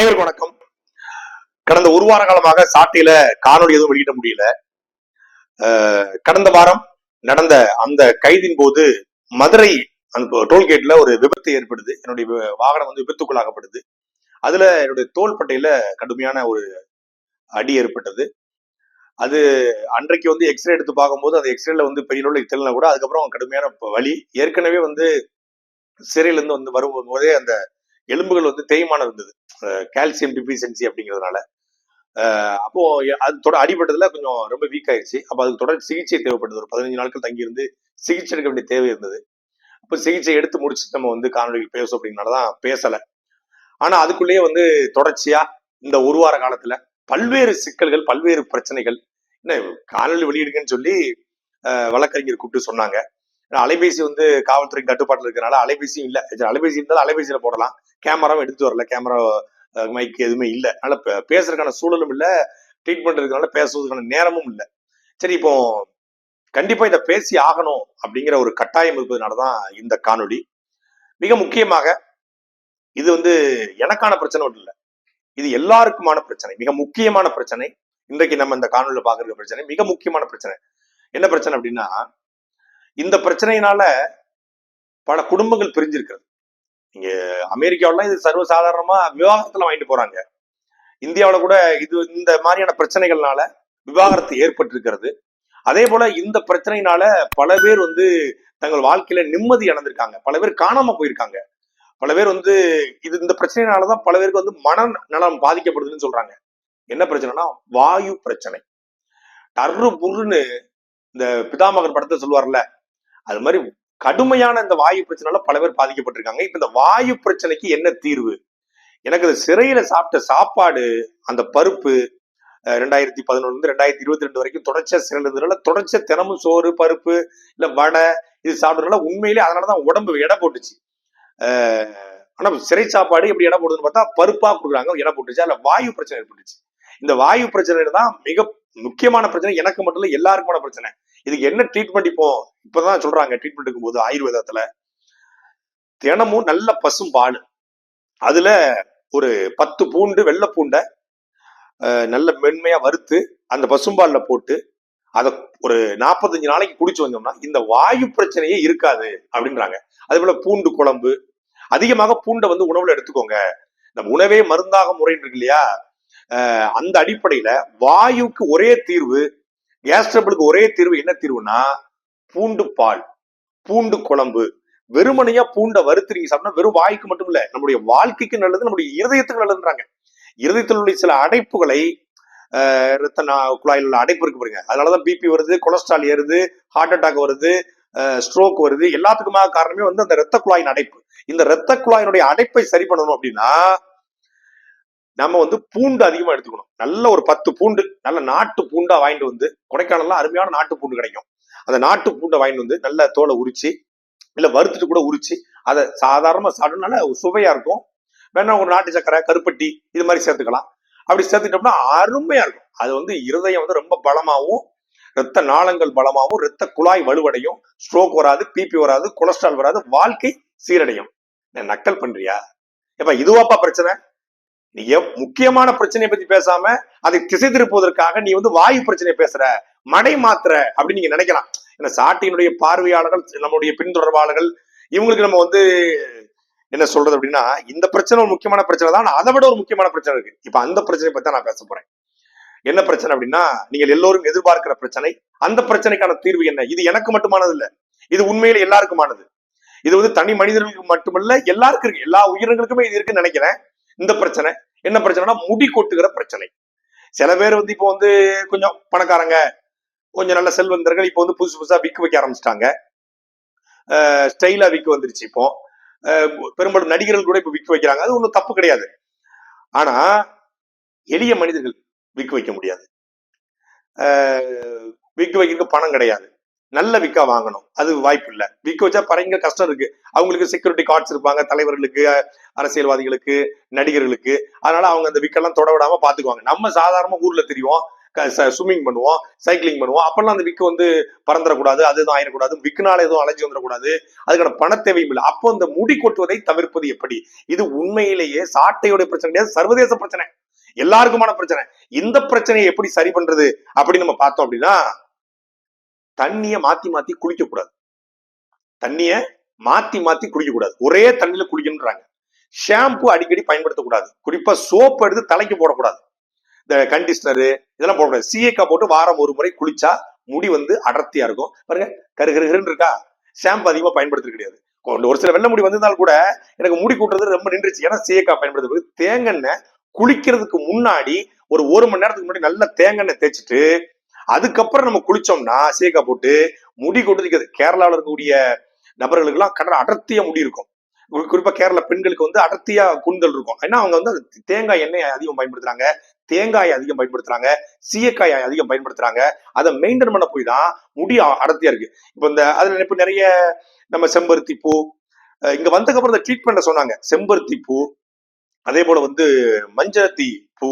அனைவருக்கும் வணக்கம். கடந்த ஒரு வார காலமாக சாட்டையில காணொலி எதுவும் வெளியிட முடியல. கடந்த வாரம் நடந்த அந்த கைதின் போது மதுரை அந்த டோல்கேட்ல ஒரு விபத்து ஏற்படுது. என்னுடைய வாகனம் வந்து விபத்துக்குள்ளாகப்படுது. அதுல என்னுடைய தோள்பட்டையில கடுமையான ஒரு அடி ஏற்பட்டது. அது அன்றைக்கு வந்து எக்ஸ்ரே எடுத்து பார்க்கும்போது அது எக்ஸ்ரேல வந்து பெரிய அளவில் தெரியல கூட அதுக்கப்புறம் கடுமையான வழி வலி. ஏற்கனவே வந்து சிறையிலேருந்து வந்து வரும்போதே அந்த எலும்புகள் வந்து தேய்மானம் இருந்தது. கால்சியம் டிஃபிஷியன்சி அப்படிங்கிறதுனால. அஹ் அப்போ அது தொட அடிபட்டதுல கொஞ்சம் ரொம்ப வீக் ஆயிடுச்சு அப்போ அதுக்கு தொடர் சிகிச்சை தேவைப்பட்டது. ஒரு பதினஞ்சு நாட்கள் தங்கியிருந்து சிகிச்சை எடுக்க வேண்டிய தேவை இருந்தது. அப்போ சிகிச்சை எடுத்து முடிச்சுட்டு நம்ம வந்து காணொலியில் பேசும் அப்படின்னால தான் பேசல. ஆனா அதுக்குள்ளேயே வந்து தொடர்ச்சியா இந்த ஒரு வார காலத்துல பல்வேறு சிக்கல்கள் பல்வேறு பிரச்சனைகள் என்ன காணொலி வெளியிடுங்கன்னு சொல்லி அஹ், வழக்கறிஞர் கூப்பிட்டு சொன்னாங்க. அலைபேசி வந்து காவல்துறை கட்டுப்பாட்டில் இருக்கிறனால அலைபேசியும் இல்லை. அலைபேசி இருந்தாலும் அலைபேசியில போடலாம். கேமராவும் எடுத்து வரல. கேமரா மைக் எதுவுமே இல்லை. அதனால பே- பேசுறதுக்கான சூழலும் இல்லை. ட்ரீட்மெண்ட் இருக்கிறனால பேசுறதுக்கான நேரமும் இல்லை. சரி இப்போ கண்டிப்பா இதை பேசி ஆகணும் அப்படிங்கிற ஒரு கட்டாயம் இருப்பதுனாலதான் இந்த காணொளி. மிக முக்கியமாக இது வந்து எனக்கான பிரச்சனை ஒன்றும் இல்லை. இது எல்லாருக்குமான பிரச்சனை. மிக முக்கியமான பிரச்சனை. இன்றைக்கு நம்ம இந்த காணொலியில பாக்குற பிரச்சனை. மிக முக்கியமான பிரச்சனை. என்ன பிரச்சனை அப்படின்னா இந்த பிரச்சனையினால பல குடும்பங்கள் பிரிஞ்சிருக்கிறது. இங்க அமெரிக்காவிலாம் இது சர்வசாதாரணமா விவாகரத்துல வாங்கிட்டு போறாங்க. இந்தியாவில் கூட இது இந்த மாதிரியான பிரச்சனைகள்னால விவாகரத்து ஏற்பட்டிருக்கிறது. அதே போல இந்த பிரச்சனையினால பல பேர் வந்து தங்கள் வாழ்க்கையில நிம்மதி இழந்திருக்காங்க. பல பேர் காணாம போயிருக்காங்க. பல பேர் வந்து இது இந்த பிரச்சனையினாலதான் பல பேருக்கு வந்து மன நலம் பாதிக்கப்படுதுன்னு சொல்றாங்க. என்ன பிரச்சனைனா வாயு பிரச்சனை. டர்ரு புருன்னு இந்த பிதாமகன் படத்தை சொல்லுவார்ல அது மாதிரி கடுமையான இந்த வாயு பிரச்சனைனால பல பேர் பாதிக்கப்பட்டிருக்காங்க. இப்ப இந்த வாயு பிரச்சனைக்கு என்ன தீர்வு? எனக்கு இந்த சிறையில சாப்பிட்ட சாப்பாடு அந்த பருப்பு ரெண்டாயிரத்தி பதினொன்று இருந்து ரெண்டாயிரத்தி இருபத்தி ரெண்டு வரைக்கும் தொடர்ச்சியா சிறையில் இருந்ததுனால தொடர்ச்சியா தினமும் சோறு பருப்பு இல்ல வடை இது சாப்பிட்றதுனால உண்மையிலே அதனாலதான் உடம்பு எடை போட்டுச்சு. ஆனா சிறை சாப்பாடு எப்படி எடை போடுதுன்னு பார்த்தா பருப்பா கொடுக்குறாங்க எடை போட்டுச்சு. அதுல வாயு பிரச்சனை ஏற்பட்டுச்சு. இந்த வாயு பிரச்சனை தான் மிக முக்கியமான பிரச்சனை எனக்கு மட்டும் இல்ல எல்லாருக்குமான பிரச்சனை. இதுக்கு என்ன ட்ரீட்மெண்ட் இப்போ இப்பதான் சொல்றாங்க ட்ரீட்மெண்ட் இருக்கும்போது ஆயுர்வேதத்துல. தினமும் நல்ல பசும் பால். அதுல ஒரு பத்து பூண்டு வெள்ளை பூண்டை நல்ல மென்மையா வறுத்து அந்த பசும்பால்ல போட்டு அதை ஒரு நாற்பத்தஞ்சு நாளைக்கு குடிச்சு வந்தோம்னா இந்த வாயு பிரச்சனையே இருக்காது அப்படின்றாங்க. அதே போல பூண்டு குழம்பு. அதிகமாக பூண்டை வந்து உணவுல எடுத்துக்கோங்க. நம்ம உணவே மருந்தாக முறைன்னு இருக்கு இல்லையா? அந்த அடிப்படையில வாயுக்கு ஒரே தீர்வு கேஸ் ட்ரபிளுக்கு ஒரே தீர்வு என்ன தீர்வுனா பூண்டு பால் பூண்டு குழம்பு. வெறுமனையா பூண்டை வறுத்துறீங்க சாப்பிட்டா வெறும் வாய்க்கு மட்டும் இல்ல நம்முடைய வாழ்க்கைக்கு நல்லது நம்முடைய இருதயத்துக்கு நல்லதுன்றாங்க. இருதயத்தில் உள்ள சில அடைப்புகளை இரத்த குழாயில் உள்ள அடைப்பு இருக்கு பாருங்க. அதனாலதான் பிபி வருது கொலஸ்ட்ரால் ஏறுது ஹார்ட் அட்டாக் வருது ஸ்ட்ரோக் வருது. எல்லாத்துக்குமாக காரணமே வந்து அந்த இரத்த குழாயின் அடைப்பு. இந்த இரத்த குழாயினுடைய அடைப்பை சரி பண்ணணும் அப்படின்னா நம்ம வந்து பூண்டு அதிகமா எடுத்துக்கணும். நல்ல ஒரு பத்து பூண்டு நல்ல நாட்டு பூண்டா வாங்கிட்டு வந்து கொடைக்கானல்லாம் அருமையான நாட்டு பூண்டு கிடைக்கும். அந்த நாட்டு பூண்டை வாங்கிட்டு வந்து நல்ல தோலை உரிச்சு இல்ல வறுத்துட்டு கூட உரிச்சு அதை சாதாரணமா சாப்பிடணும்னால சுவையா இருக்கும். வேணா ஒரு நாட்டு சக்கரை கருப்பட்டி இது மாதிரி சேர்த்துக்கலாம். அப்படி சேர்த்துட்டோம்னா அருமையா இருக்கும். அது வந்து இருதயம் வந்து ரொம்ப பலமாவும் ரத்த நாளங்கள் பலமாவும் ரத்த குழாய் வலுவடையும். ஸ்ட்ரோக் வராது பிபி வராது கொலஸ்ட்ரால் வராது வாழ்க்கை சீரடையும். நக்கல் பண்றியா? எப்ப இதுவாப்பா பிரச்சனை? நீ முக்கியமான பிரச்சனையை பத்தி பேசாம அதை திசை திருப்புவதற்காக நீ வந்து வாயு பிரச்சனையை பேசுற மடை மாத்திர அப்படின்னு நீங்க நினைக்கலாம். ஏன்னா சாட்டியினுடைய பார்வையாளர்கள் நம்முடைய பின்தொடர்பாளர்கள் இவங்களுக்கு நம்ம வந்து என்ன சொல்றது அப்படின்னா இந்த பிரச்சனை ஒரு முக்கியமான பிரச்சனை தான் அதை விட ஒரு முக்கியமான பிரச்சனை இருக்கு. இப்ப அந்த பிரச்சனை பத்தி நான் பேச போறேன். என்ன பிரச்சனை அப்படின்னா நீங்கள் எல்லோரும் எதிர்பார்க்கிற பிரச்சனை அந்த பிரச்சனைக்கான தீர்வு என்ன? இது எனக்கு மட்டுமானது இல்ல இது உண்மையில எல்லாருக்குமானது. இது வந்து தனி மனிதர்களுக்கு மட்டுமல்ல எல்லாருக்கும் இருக்கு. எல்லா உயிரினங்களுக்குமே இது இருக்குன்னு நினைக்கிறேன். இந்த பிரச்சனை என்ன பிரச்சனைனா முடி கொட்டுகிற பிரச்சனை. சில பேர் வந்து இப்போ வந்து கொஞ்சம் பணக்காரங்க கொஞ்சம் நல்ல செல்வந்தர்கள் இப்போ வந்து புதுசு புதுசாக விக்கு வைக்க ஆரம்பிச்சிட்டாங்க. ஸ்டைலாக விக்கு வந்துருச்சு இப்போ. பெரும்பாலும் நடிகர்கள் கூட இப்போ விக்கு வைக்கிறாங்க. அது ஒன்றும் தப்பு கிடையாது. ஆனா எளிய மனிதர்கள் விக்கு வைக்க முடியாது. விக்கு வைக்கிறதுக்கு பணம் கிடையாது. நல்ல விக்கா வாங்கணும். அது வாய்ப்பு இல்லை விக்க வச்சா பறைங்க கஷ்டம் இருக்கு. அவங்களுக்கு செக்யூரிட்டி கார்ட்ஸ் இருப்பாங்க. தலைவர்களுக்கு அரசியல்வாதிகளுக்கு நடிகர்களுக்கு. அதனால அவங்க அந்த விக்கெல்லாம் தொட விடாம பாத்துக்குவாங்க. நம்ம சாதாரண ஊர்ல தெரியும் ஸ்விம்மிங் பண்ணுவோம். சைக்கிளிங் பண்ணுவோம். அப்பெல்லாம் அந்த விக்கு வந்து பறந்துடக்கூடாது அது எதுவும் ஆயிடக்கூடாது விக்குனால எதுவும் அலைஞ்சு வந்துடக்கூடாது அதுக்கான பண தேவையும் இல்லை. அப்போ அந்த முடி கொட்டுவதை தவிர்ப்பது எப்படி? இது உண்மையிலேயே சாட்டையோட பிரச்சனை கிடையாது. சர்வதேச பிரச்சனை. எல்லாருக்குமான பிரச்சனை. இந்த பிரச்சனையை எப்படி சரி பண்றது அப்படின்னு நம்ம பார்த்தோம் அப்படின்னா தண்ணிய மாத்தி மாத்தி குளிக்க கூடாது. தண்ணிய மாத்தி மாத்தி குளிக்க கூடாது. ஒரே தண்ணியில குளிக்கணுன்றாங்க ஷாம்பு அடிக்கடி பயன்படுத்தக்கூடாது குறிப்பா சோப் எடுத்து தலைக்கு போடக்கூடாது. இந்த கண்டிஷனரு இதெல்லாம் போடக்கூடாது. சீயக்கா போட்டு வாரம் ஒரு முறை குளிச்சா முடி வந்து அடர்த்தியா இருக்கும். பாருங்க கரு கரு கருன்னு இருக்கா? ஷாம்பு அதிகமா பயன்படுத்துறது கிடையாது. கொண்டு ஒரு சில வெள்ள முடி வந்திருந்தால் கூட எனக்கு முடி கூட்டுறது ரொம்ப நின்றுச்சு. ஏன்னா சீயக்கா பயன்படுத்துறது. தேங்காய் குளிக்கிறதுக்கு முன்னாடி ஒரு ஒரு மணி நேரத்துக்கு முன்னாடி நல்ல தேங்காய் தேய்ச்சிட்டு அதுக்கப்புறம் நம்ம குளிச்சோம்னா சீக்கா போட்டு முடி கொண்டு கேரளாவில் இருக்கக்கூடிய நபர்களுக்கெல்லாம் கடற அடர்த்தியா முடி இருக்கும். குறிப்பா கேரள பெண்களுக்கு வந்து அடர்த்தியா கூந்தல் இருக்கும். ஏன்னா அவங்க வந்து அது தேங்காய் எண்ணெய் அதிகம் பயன்படுத்துறாங்க. தேங்காயை அதிகம் பயன்படுத்துறாங்க. சீயக்காயை அதிகம் பயன்படுத்துறாங்க. அதை மெயின்டைன் பண்ண போய் தான் முடி அடர்த்தியா இருக்கு. இப்போ இந்த அதுல இப்ப நிறைய நம்ம செம்பருத்தி பூ இங்க வந்ததுக்கு அப்புறம் இந்த ட்ரீட்மெண்ட்டை சொன்னாங்க. செம்பருத்தி பூ அதே போல வந்து மஞ்சத்தி பூ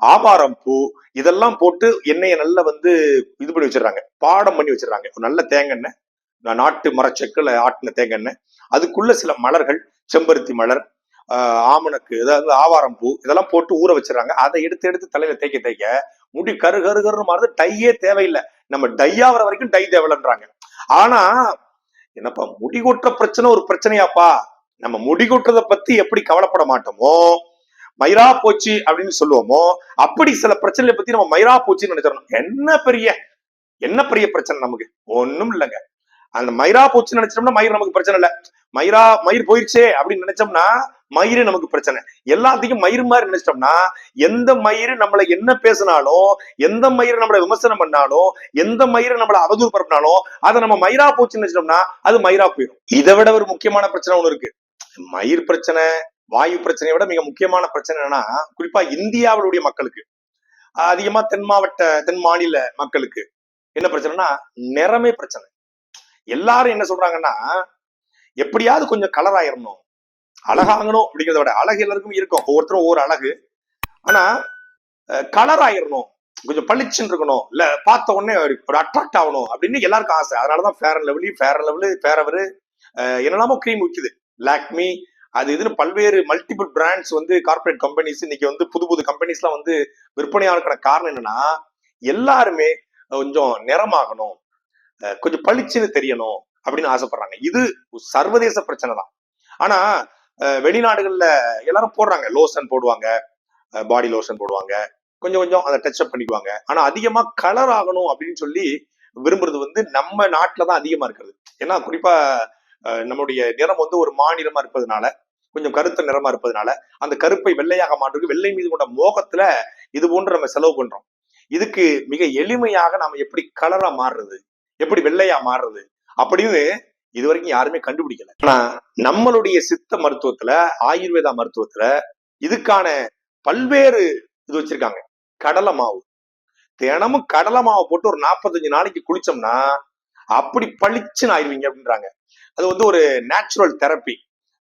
ஆபாரம் பூ இதெல்லாம் போட்டு எண்ணெயை நல்லா வந்து இது பண்ணி வச்சிடறாங்க. பாடம் பண்ணி வச்சிடுறாங்க. நல்ல தேங்காய் எண்ணெய் நாட்டு மரச்செக்கில் ஆட்டின தேங்காய் எண்ணெய். அதுக்குள்ள சில மலர்கள் செம்பருத்தி மலர் ஆஹ் ஆமணக்கு அதாவது ஆவாரம் பூ இதெல்லாம் போட்டு ஊற வச்சிடறாங்க. அதை எடுத்து எடுத்து தலையில தேய்க்க தேய்க்க முடி கரு கரு கருன்னு மாறுது. டையே தேவையில்லை. நம்ம டை ஆகிற வரைக்கும் டை தேவையில்லைன்றாங்க. ஆனா என்னப்பா முடி கொட்டுற பிரச்சனை ஒரு பிரச்சனையாப்பா. நம்ம முடி கொட்டுறதை பத்தி எப்படி கவலைப்பட மாட்டோமோ? மயிரா போச்சு அப்படின்னு சொல்லுவோமோ அப்படி சில பிரச்சனைகளை பத்தி நம்ம மயிரா போச்சுன்னு நினைச்சிடணும். என்ன பெரிய என்ன பெரிய பிரச்சனை நமக்கு? ஒண்ணும் இல்லைங்க. அந்த மயிரா போச்சுன்னு நினைச்சோம்னா மயிர் நமக்கு பிரச்சனை இல்லை. மயிரா மயிர் போயிடுச்சே அப்படின்னு நினைச்சோம்னா மயிறு நமக்கு பிரச்சனை. எல்லாத்தையும் மயிர் மாதிரி நினைச்சிட்டோம்னா எந்த மயிறு நம்மளை என்ன பேசினாலும் எந்த மயிறு நம்மளை விமர்சனம் பண்ணாலும் எந்த மயிறு நம்மளை அவதூறு பரப்பினாலும் அதை நம்ம மயிரா போச்சுன்னு நினைச்சிட்டோம்னா அது மயிரா போயிடும் இதை விட ஒரு முக்கியமான பிரச்சனை ஒண்ணு இருக்கு. மயிர் பிரச்சனை வாயு பிரச்சனையை விட மிக முக்கியமான பிரச்சனை என்னன்னா குறிப்பா இந்தியாவுடைய மக்களுக்கு அதிகமா தென் மாவட்ட தென் மாநில மக்களுக்கு என்ன பிரச்சனைனா நிறமே பிரச்சனை. எல்லாரும் என்ன சொல்றாங்கன்னா எப்படியாவது கொஞ்சம் கலர் ஆயிரணும். அழகாகணும் அப்படிங்கிறத விட அழகு எல்லாருக்கும் இருக்கும். ஒவ்வொருத்தரும் ஒவ்வொரு அழகு. ஆனா கலர் ஆயிரணும். கொஞ்சம் பளிச்சுன்னு இருக்கணும். இல்ல பார்த்த உடனே ஒரு அட்ராக்ட் ஆகணும் அப்படின்னு எல்லாருக்கும் ஆசை. அதனாலதான் fair and lovely fair and lovely fairever என்னெல்லாமோ கிரீம் விற்குது லாக்மி அது இதுன்னு பல்வேறு மல்டிபிள் பிராண்ட்ஸ் வந்து கார்ப்பரேட் கம்பெனிஸ் இன்னைக்கு வந்து புது புது கம்பெனிஸ்லாம் வந்து விற்பனையாகிறதுக்கான காரணம் என்னன்னா எல்லாருமே கொஞ்சம் நிறமாகணும் கொஞ்சம் பளிச்சுன்னு தெரியணும் அப்படின்னு ஆசைப்படுறாங்க. இது சர்வதேச பிரச்சனை தான். ஆனா வெளிநாடுகள்ல எல்லாரும் போடுறாங்க. லோஷன் போடுவாங்க பாடி லோஷன் போடுவாங்க. கொஞ்சம் கொஞ்சம் அதை டச் அப் பண்ணிக்குவாங்க. ஆனா அதிகமா கலர் ஆகணும் அப்படின்னு சொல்லி விரும்புறது வந்து நம்ம நாட்டுல தான் அதிகமா இருக்கிறது. ஏன்னா குறிப்பா நம்முடைய நிறம் வந்து ஒரு மாநிலமா இருப்பதனால கொஞ்சம் கருத்த நிறமா இருப்பதனால அந்த கருப்பை வெள்ளையாக மாற்றுக்கு வெள்ளை மீது கொண்ட மோகத்துல இது போன்று நம்ம செலவு பண்றோம். இதுக்கு மிக எளிமையாக நாம எப்படி கலரா மாறுறது எப்படி வெள்ளையா மாறுறது அப்படின்னு இது வரைக்கும் யாருமே கண்டுபிடிக்கல. ஆனா நம்மளுடைய சித்த மருத்துவத்துல ஆயுர்வேதா மருத்துவத்துல இதுக்கான பல்வேறு இது வச்சிருக்காங்க. கடலை மாவு. தினமும் கடலை மாவை போட்டு ஒரு நாற்பத்தஞ்சு நாளைக்கு குளிச்சோம்னா அப்படி பளிச்சுன்னு ஆயிடுவீங்க அப்படின்றாங்க. அது வந்து ஒரு நேச்சுரல் தெரப்பி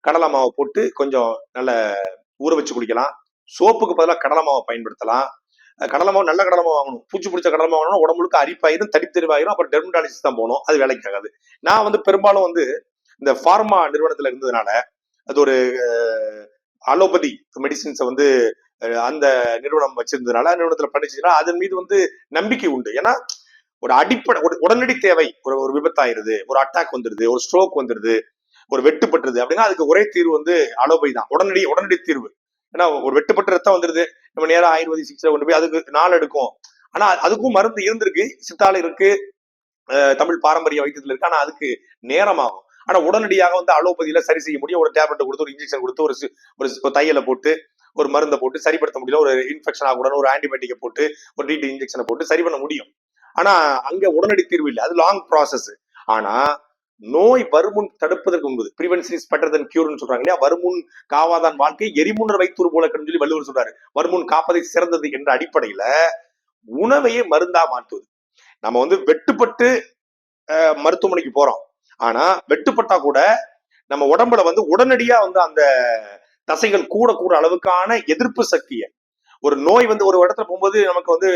கடலை மாவை போட்டு கொஞ்சம் நல்ல ஊற வச்சு குடிக்கலாம். சோப்புக்கு பதிலாக கடலை மாவை பயன்படுத்தலாம். கடலை மாவு நல்ல கடலை மாவு வாங்கணும். பூச்சி பிடிச்ச கடலை மாவு வாங்கணும் உடம்புக்கு அரிப்பாயிரும் தடிப்பு தெரிவாயிரும் அப்புறம் டெர்மடாலஜிஸ்ட் தான் போகணும். அது வேலைக்கு ஆகாது. நான் வந்து பெரும்பாலும் வந்து இந்த ஃபார்மா நிறுவனத்தில் இருந்ததுனால அது ஒரு அலோபதி மெடிசின்ஸை வந்து அந்த நிறுவனம் வச்சிருந்ததுனால நிறுவனத்துல படிச்சதுனால அதன் மீது வந்து நம்பிக்கை உண்டு. ஏன்னா ஒரு அடிப்படை ஒரு உடனடி தேவை. ஒரு ஒரு விபத்தாயிருது ஒரு அட்டாக் வந்துருது ஒரு ஸ்ட்ரோக் வந்துருது ஒரு வெட்டுப்பட்டுருது அப்படின்னா அதுக்கு ஒரே தீர்வு வந்து அலோபதி தான். உடனடி உடனடி தீர்வு. ஏன்னா ஒரு வெட்டுப்பட்ட ரத்தம் வந்துருது நம்ம நேரம் ஆயுர்வேதி சிகிச்சை கொண்டு போய் அதுக்கு நாள் எடுக்கும். ஆனா அதுக்கும் மருந்து இருந்திருக்கு சித்தால இருக்கு தமிழ் பாரம்பரிய வைத்தியத்துல இருக்கு ஆனா அதுக்கு நேரமாகும். ஆனா உடனடியாக வந்து அலோபதியில சரி செய்ய முடியும். ஒரு டேப்லெட் கொடுத்து ஒரு இன்ஜெக்ஷன் கொடுத்து ஒரு ஒரு தையல தையலை போட்டு ஒரு மருந்தை போட்டு சரிப்படுத்த முடியல ஒரு இன்ஃபெக்ஷன் ஆகக்கூடாது ஒரு ஆன்டிபயோட்டிக்கை போட்டு ஒரு டீட்டு இன்ஜெக்ஷனை போட்டு சரி பண்ண முடியும். ஆனா அங்க உடனடி தீர்வு இல்லை. அது லாங் ப்ராசஸ் ஆனா நோய் வருமுன் தடுப்பதற்கு முன்பது பிரிவென்ஷன் இஸ் பெட்டர் தன் கியூர்னு சொல்றாங்க இல்லையா? வருமுன் காவாதான் வாழ்க்கை எரிமுன்னர் வைத்தூர் போல இருக்குன்னு சொல்லி வள்ளுவர் சொல்றாரு. வருமுன் காப்பதை சிறந்தது என்ற அடிப்படையில உணவையே மருந்தா மாற்றுவது. நம்ம வந்து வெட்டுப்பட்டு மருத்துவமனைக்கு போறோம். ஆனா வெட்டுப்பட்டா கூட நம்ம உடம்புல வந்து உடனடியா வந்து அந்த தசைகள் கூட கூட அளவுக்கான எதிர்ப்பு சக்தியை ஒரு நோய் வந்து ஒரு இடத்துல போகும்போது நமக்கு வந்து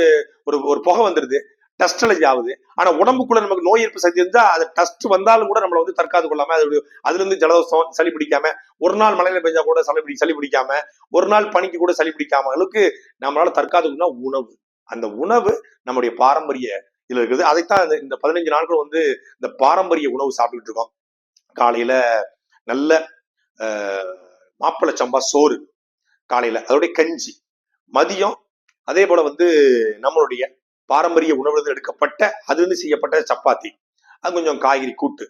ஒரு ஒரு புகை வந்துருது. டஸ்ட் ஆகுது ஆனா உடம்புக்குள்ள நமக்கு நோய் எதிர்ப்பு சக்தி இருந்தா அது டஸ்ட் வந்தாலும் கூட நம்மள வந்து தற்காத்து கொள்ளாம அது அதுல இருந்து ஜலதோஷம் சளி பிடிக்காம ஒரு நாள் மழையில பெஞ்சா கூட சளி பிடி சளி பிடிக்காம ஒரு நாள் பனிக்கு கூட சளி பிடிக்காம அளவுக்கு நம்மளால தற்காத்துக்கணும்னா உணவு. அந்த உணவு நம்முடைய பாரம்பரிய இதுல இருக்குது. அதைத்தான் இந்த- இந்த பதினஞ்சு நாட்கள் வந்து இந்த பாரம்பரிய உணவு சாப்பிட்டுட்டு இருக்கோம். காலையில நல்ல மாப்பிள்ளை சம்பா சோறு. காலையில அதோடைய கஞ்சி. மதியம் அதே போல வந்து நம்மளுடைய பாரம்பரிய உணவுல எடுக்கப்பட்ட அதுலேருந்து செய்யப்பட்ட சப்பாத்தி. அது கொஞ்சம் காய்கறி கூட்டு.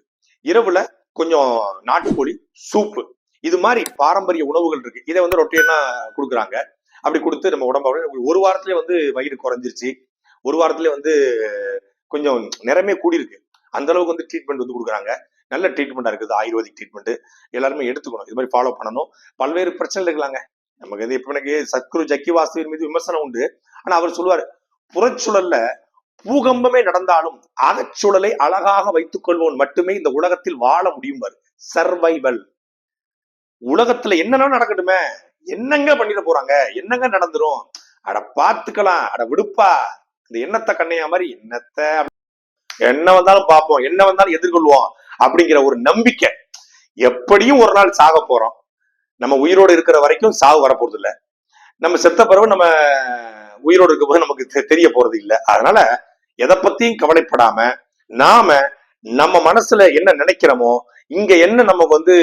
இரவுல கொஞ்சம் நாட்டுக்கோழி சூப்பு இது மாதிரி பாரம்பரிய உணவுகள் இருக்கு. இதை வந்து ரொட்டீனா கொடுக்குறாங்க. அப்படி கொடுத்து நம்ம உடம்ப ஒரு வாரத்திலே வந்து வயிறு குறைஞ்சிருச்சு. ஒரு வாரத்திலே வந்து கொஞ்சம் நிறமே கூடியிருக்கு. அந்த அளவுக்கு வந்து ட்ரீட்மெண்ட் வந்து கொடுக்குறாங்க. நல்ல ட்ரீட்மெண்டா இருக்குது. ஆயுர்வேதிக் ட்ரீட்மெண்ட் எல்லாருமே எடுத்துக்கணும். இது மாதிரி ஃபாலோ பண்ணணும். பல்வேறு பிரச்சனை இருக்கலாங்க. நமக்கு இது இப்ப எனக்கு சத்குரு ஜக்கி வாசுவின் மீது விமர்சனம் உண்டு. ஆனா அவர் சொல்லுவாரு புறச்சூழல்ல பூகம்பமே நடந்தாலும் அகச்சூழலை அழகாக வைத்துக் கொள்வோன் மட்டுமே இந்த உலகத்தில் வாழ முடியும் சர்வைவல் உலகத்துல என்னன்னா நடக்கட்டுமே? என்னங்க பண்ணிட போறாங்க? என்னங்க நடந்துரும்? அட பாத்துக்கலாம். அட விடுப்பா. இந்த எண்ணத்தை கண்ணையா மாதிரி என்னத்தை என்ன வந்தாலும் பார்ப்போம் என்ன வந்தாலும் எதிர்கொள்வோம் அப்படிங்கிற ஒரு நம்பிக்கை. எப்படியும் ஒரு நாள் சாக போறோம். நம்ம உயிரோடு இருக்கிற வரைக்கும் சாவு வரப்போறது இல்ல நம்ம செத்த பிறகு நம்ம உயிரோடு இருக்கும்போது போது நமக்கு தெரிய போறது இல்லை. அதனால எதை பத்தியும் கவலைப்படாம நாம நம்ம மனசுல என்ன நினைக்கிறோமோ இங்க என்ன நமக்கு வந்து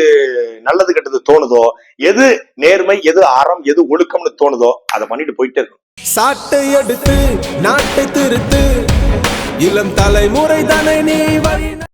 நல்லது கெட்டது தோணுதோ எது நேர்மை எது அறம் எது ஒழுக்கம்னு தோணுதோ அதை பண்ணிட்டு போயிட்டே இருக்கும் சாட்டை எடுத்து நாட்டை திருத்து இளம் தலைமுறை தானே நீ